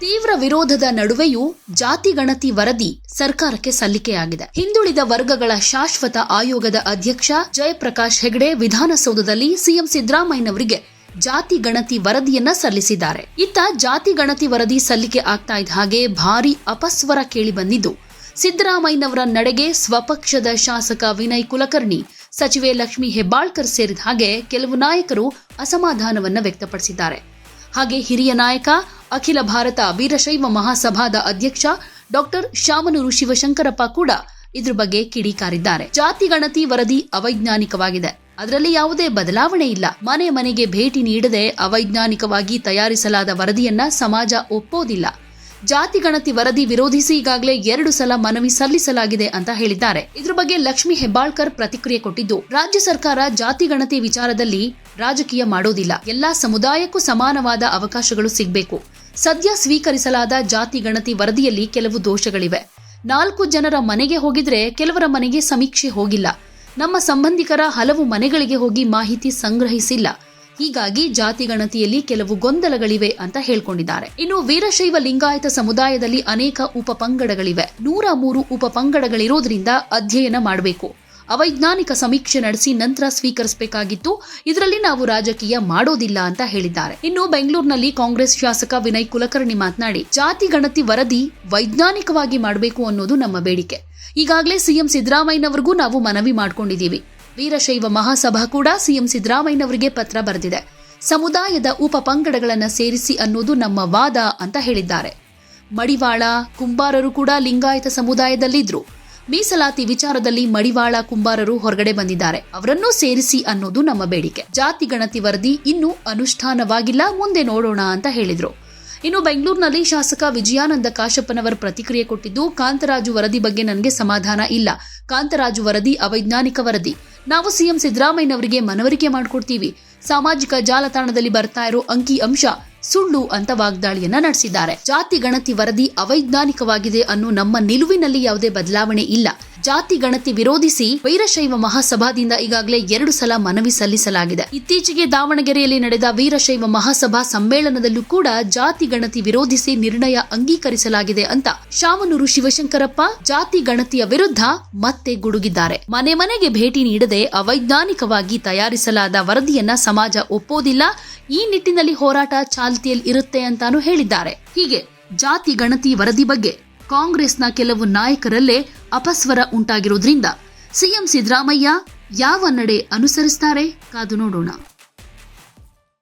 ತೀವ್ರ ವಿರೋಧದ ನಡುವೆಯೂ ಜಾತಿ ಗಣತಿ ವರದಿ ಸರ್ಕಾರಕ್ಕೆ ಸಲ್ಲಿಕೆಯಾಗಿದೆ. ಹಿಂದುಳಿದ ವರ್ಗಗಳ ಶಾಶ್ವತ ಆಯೋಗದ ಅಧ್ಯಕ್ಷ ಜಯಪ್ರಕಾಶ್ ಹೆಗಡೆ ವಿಧಾನಸೌಧದಲ್ಲಿ ಸಿಎಂ ಸಿದ್ದರಾಮಯ್ಯನವರಿಗೆ ಜಾತಿ ಗಣತಿ ವರದಿಯನ್ನ ಸಲ್ಲಿಸಿದ್ದಾರೆ. ಇತ್ತ ಜಾತಿ ಗಣತಿ ವರದಿ ಸಲ್ಲಿಕೆ ಆಗ್ತಾ ಇದ್ದ ಹಾಗೆ ಭಾರಿ ಅಪಸ್ವರ ಕೇಳಿ ಬಂದಿದ್ದು, ಸಿದ್ದರಾಮಯ್ಯನವರ ನಡೆಗೆ ಸ್ವಪಕ್ಷದ ಶಾಸಕ ವಿನಯ್ ಕುಲಕರ್ಣಿ, ಸಚಿವೆ ಲಕ್ಷ್ಮಿ ಹೆಬ್ಬಾಳ್ಕರ್ ಸೇರಿದ ಹಾಗೆ ಕೆಲವು ನಾಯಕರು ಅಸಮಾಧಾನವನ್ನ ವ್ಯಕ್ತಪಡಿಸಿದ್ದಾರೆ. ಹಾಗೆ ಹಿರಿಯ ನಾಯಕ ಅಖಿಲ ಭಾರತ ವೀರಶೈವ ಮಹಾಸಭಾದ ಅಧ್ಯಕ್ಷ ಡಾಕ್ಟರ್ ಶಾಮನೂರು ಶಿವಶಂಕರಪ್ಪ ಕೂಡ ಇದ್ರ ಬಗ್ಗೆ ಕಿಡಿಕಾರಿದ್ದಾರೆ. ಜಾತಿ ಗಣತಿ ವರದಿ ಅವೈಜ್ಞಾನಿಕವಾಗಿದೆ. ಅದರಲ್ಲಿ ಯಾವುದೇ ಬದಲಾವಣೆ ಇಲ್ಲ. ಮನೆ ಮನೆಗೆ ಭೇಟಿ ನೀಡದೆ ಅವೈಜ್ಞಾನಿಕವಾಗಿ ತಯಾರಿಸಲಾದ ವರದಿಯನ್ನ ಸಮಾಜ ಒಪ್ಪೋದಿಲ್ಲ. ಜಾತಿ ಗಣತಿ ವರದಿ ವಿರೋಧಿಸಿ ಈಗಾಗಲೇ ಎರಡು ಸಲ ಮನವಿ ಸಲ್ಲಿಸಲಾಗಿದೆ ಅಂತ ಹೇಳಿದ್ದಾರೆ. ಇದ್ರ ಬಗ್ಗೆ ಲಕ್ಷ್ಮಿ ಹೆಬ್ಬಾಳ್ಕರ್ ಪ್ರತಿಕ್ರಿಯೆ ಕೊಟ್ಟಿದ್ದು, ರಾಜ್ಯ ಸರ್ಕಾರ ಜಾತಿ ಗಣತಿ ವಿಚಾರದಲ್ಲಿ ರಾಜಕೀಯ ಮಾಡೋದಿಲ್ಲ. ಎಲ್ಲಾ ಸಮುದಾಯಕ್ಕೂ ಸಮಾನವಾದ ಅವಕಾಶಗಳು ಸಿಗಬೇಕು. ಸದ್ಯ ಸ್ವೀಕರಿಸಲಾದ ಜಾತಿ ಗಣತಿ ವರದಿಯಲ್ಲಿ ಕೆಲವು ದೋಷಗಳಿವೆ. ನಾಲ್ಕು ಜನರ ಮನೆಗೆ ಹೋಗಿದ್ರೆ ಕೆಲವರ ಮನೆಗೆ ಸಮೀಕ್ಷೆ ಹೋಗಿಲ್ಲ. ನಮ್ಮ ಸಂಬಂಧಿಕರ ಹಲವು ಮನೆಗಳಿಗೆ ಹೋಗಿ ಮಾಹಿತಿ ಸಂಗ್ರಹಿಸಿಲ್ಲ. ಹೀಗಾಗಿ ಜಾತಿ ಗಣತಿಯಲ್ಲಿ ಕೆಲವು ಗೊಂದಲಗಳಿವೆ ಅಂತ ಹೇಳ್ಕೊಂಡಿದ್ದಾರೆ. ಇನ್ನು ವೀರಶೈವ ಲಿಂಗಾಯತ ಸಮುದಾಯದಲ್ಲಿ ಅನೇಕ ಉಪಪಂಗಡಗಳಿವೆ ನೂರ ಮೂರು ಉಪಪಂಗಡಗಳಿರೋದ್ರಿಂದ ಅಧ್ಯಯನ ಮಾಡಬೇಕು. ಅವೈಜ್ಞಾನಿಕ ಸಮೀಕ್ಷೆ ನಡೆಸಿ ನಂತರ ಸ್ವೀಕರಿಸಬೇಕಾಗಿತ್ತು. ಇದರಲ್ಲಿ ನಾವು ರಾಜಕೀಯ ಮಾಡೋದಿಲ್ಲ ಅಂತ ಹೇಳಿದ್ದಾರೆ. ಇನ್ನು ಬೆಂಗಳೂರಿನಲ್ಲಿ ಕಾಂಗ್ರೆಸ್ ಶಾಸಕ ವಿನಯ್ ಕುಲಕರ್ಣಿ ಮಾತನಾಡಿ, ಜಾತಿ ಗಣತಿ ವರದಿ ವೈಜ್ಞಾನಿಕವಾಗಿ ಮಾಡಬೇಕು ಅನ್ನೋದು ನಮ್ಮ ಬೇಡಿಕೆ. ಈಗಾಗಲೇ ಸಿಎಂ ಸಿದ್ದರಾಮಯ್ಯನವರಿಗೂ ನಾವು ಮನವಿ ಮಾಡ್ಕೊಂಡಿದ್ದೀವಿ. ವೀರಶೈವ ಮಹಾಸಭಾ ಕೂಡ ಸಿಎಂ ಸಿದ್ದರಾಮಯ್ಯನವರಿಗೆ ಪತ್ರ ಬರೆದಿದೆ. ಸಮುದಾಯದ ಉಪಪಂಗಡಗಳನ್ನು ಸೇರಿಸಿ ಅನ್ನೋದು ನಮ್ಮ ವಾದ ಅಂತ ಹೇಳಿದ್ದಾರೆ. ಮಡಿವಾಳ, ಕುಂಬಾರರು ಕೂಡ ಲಿಂಗಾಯತ ಸಮುದಾಯದಲ್ಲಿದ್ರು. ಮೀಸಲಾತಿ ವಿಚಾರದಲ್ಲಿ ಮಡಿವಾಳ ಕುಂಬಾರರು ಹೊರಗಡೆ ಬಂದಿದ್ದಾರೆ. ಅವರನ್ನೂ ಸೇರಿಸಿ ಅನ್ನೋದು ನಮ್ಮ ಬೇಡಿಕೆ. ಜಾತಿ ಗಣತಿ ವರದಿ ಇನ್ನೂ ಅನುಷ್ಠಾನವಾಗಿಲ್ಲ. ಮುಂದೆ ನೋಡೋಣ ಅಂತ ಹೇಳಿದರು. ಇನ್ನು ಬೆಂಗಳೂರಿನಲ್ಲಿ ಶಾಸಕ ವಿಜಯಾನಂದ ಕಾಶಪ್ಪನವರ ಪ್ರತಿಕ್ರಿಯೆ ಕೊಟ್ಟಿದ್ದು, ಕಾಂತರಾಜು ವರದಿ ಬಗ್ಗೆ ನನಗೆ ಸಮಾಧಾನ ಇಲ್ಲ. ಕಾಂತರಾಜು ವರದಿ ಅವೈಜ್ಞಾನಿಕ ವರದಿ. ನಾವು ಸಿಎಂ ಸಿದ್ದರಾಮಯ್ಯನವರಿಗೆ ಮನವರಿಕೆ ಮಾಡಿಕೊಡ್ತೀವಿ. ಸಾಮಾಜಿಕ ಜಾಲತಾಣದಲ್ಲಿ ಬರ್ತಾ ಇರೋ ಅಂಕಿ ಅಂಶ ಸುಳ್ಳು ಅಂತ ವಾಗ್ದಾಳಿಯನ್ನ ನಡೆಸಿದ್ದಾರೆ. ಜಾತಿ ಗಣತಿ ವರದಿ ಅವೈಜ್ಞಾನಿಕವಾಗಿದೆ ಅನ್ನೋ ನಮ್ಮ ನಿಲುವಿನಲ್ಲಿ ಯಾವುದೇ ಬದಲಾವಣೆ ಇಲ್ಲ. ಜಾತಿ ಗಣತಿ ವಿರೋಧಿಸಿ ವೀರಶೈವ ಮಹಾಸಭಾದಿಂದ ಈಗಾಗಲೇ ಎರಡು ಸಲ ಮನವಿ ಸಲ್ಲಿಸಲಾಗಿದೆ. ಇತ್ತೀಚೆಗೆ ದಾವಣಗೆರೆಯಲ್ಲಿ ನಡೆದ ವೀರಶೈವ ಮಹಾಸಭಾ ಸಮ್ಮೇಳನದಲ್ಲೂ ಕೂಡ ಜಾತಿ ಗಣತಿ ವಿರೋಧಿಸಿ ನಿರ್ಣಯ ಅಂಗೀಕರಿಸಲಾಗಿದೆ ಅಂತ ಶಾಮನೂರು ಶಿವಶಂಕರಪ್ಪ ಜಾತಿ ಗಣತಿಯ ವಿರುದ್ಧ ಮತ್ತೆ ಗುಡುಗಿದ್ದಾರೆ. ಮನೆ ಮನೆಗೆ ಭೇಟಿ ನೀಡದೆ ಅವೈಜ್ಞಾನಿಕವಾಗಿ ತಯಾರಿಸಲಾದ ವರದಿಯನ್ನ ಸಮಾಜ ಒಪ್ಪೋದಿಲ್ಲ. ಈ ನಿಟ್ಟಿನಲ್ಲಿ ಹೋರಾಟ ಚಾಲ್ತಿಯಲ್ಲಿ ಇರುತ್ತೆ ಅಂತಾನು ಹೇಳಿದ್ದಾರೆ. ಹೀಗೆ ಜಾತಿ ಗಣತಿ ವರದಿ ಬಗ್ಗೆ ಕಾಂಗ್ರೆಸ್ನ ಕೆಲವು ನಾಯಕರಲ್ಲೇ ಅಪಸ್ವರ ಉಂಟಾಗಿರುವುದರಿಂದ ಸಿಎಂ ಸಿದ್ದರಾಮಯ್ಯ ಯಾವ ನಡೆ ಅನುಸರಿಸ್ತಾರೆ ಕಾದು ನೋಡೋಣ.